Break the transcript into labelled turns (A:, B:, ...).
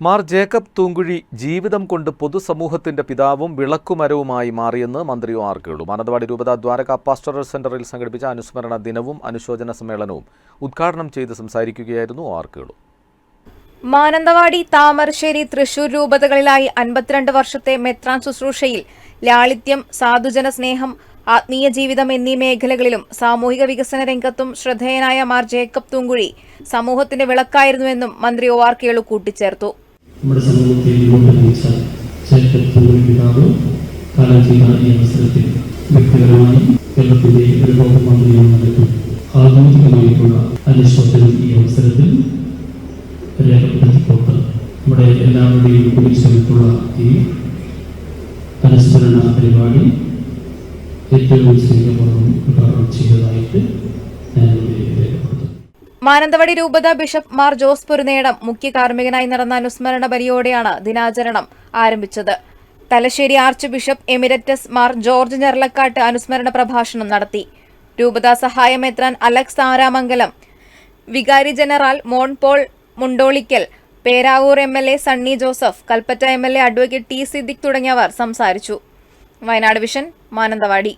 A: Mar Jacob Thoomkuzhy ജീവിതം കൊണ്ട് പൊതുസമൂഹത്തിന്റെ പിതാവും വിളക്കുമരവുമായി മാറിയെന്ന് മന്ത്രി ആർ കേളു. മാനന്തവാടി രൂപത ദ്വാരക പാസ്റ്ററൽ സെന്ററിൽ സംഘടിപ്പിച്ച അനുസ്മരണ ദിനവും അനുശോചന സമ്മേളനവും ഉദ്ഘാടനം ചെയ്ത് സംസാരിക്കുകയായിരുന്നു ആർ കേളു.
B: മാനന്തവാടി താമരശ്ശേരി തൃശൂർ രൂപതകളിലായി അൻപത്തിരണ്ട് വർഷത്തെ മെത്രാൻ ശുശ്രൂഷയിൽ ലാളിത്യം സാധുജന സ്നേഹം ആത്മീയ ജീവിതം എന്നീ മേഖലകളിലും സാമൂഹിക വികസന രംഗത്തും ശ്രദ്ധേയനായ മാർ ജേക്കബ് തൂങ്കുഴി സമൂഹത്തിന്റെ വിളക്കായിരുന്നുവെന്നും മന്ത്രി ഒ ആർ കേളു കൂട്ടിച്ചേർത്തു.
C: നമ്മുടെ സമൂഹത്തിൽ രൂപീകരിച്ച ചേർക്കത്തൂരി പിതാവ് കാലം ചെയ്ത ഈ അവസരത്തിൽ വ്യക്തിപരമായി കേരളത്തിന്റെ ഒരു ബഹുമന്ത്രിയാണ് നിലയ്ക്കും ആധുനികമായിട്ടുള്ള അനുശോചനം ഈ അവസരത്തിൽ രേഖപ്പെടുത്തിക്കൊണ്ട് നമ്മുടെ എല്ലാവരുടെയും കുടിശ്ശേർത്തുള്ള ഈ അനുസ്മരണ പരിപാടി ഏറ്റവും സ്നേഹപൂർവം ഉദ്ഘാടനം ചെയ്തതായിട്ട്
B: മാനന്തവാടി രൂപത ബിഷപ്പ് മാർ ജോസ് പുരുനേടം മുഖ്യ കാർമ്മികനായി നടന്ന അനുസ്മരണ ബലിയോടെയാണ് ദിനാചരണം ആരംഭിച്ചത്. Thalassery arch bishop emeritus Mar George Njarakkattu അനുസ്മരണ പ്രഭാഷണം നടത്തി. രൂപത സഹായമേത്രാൻ അലക്സ് താരാമംഗലം വികാരി general Mon Paul Mundolikkal Peravoor M L A Sunny Joseph Kalpetta M L A advocate T Siddique തുടങ്ങിയവർ സംസാരിച്ചു. വയനാട് വിഷൻ മാനന്തവാടി.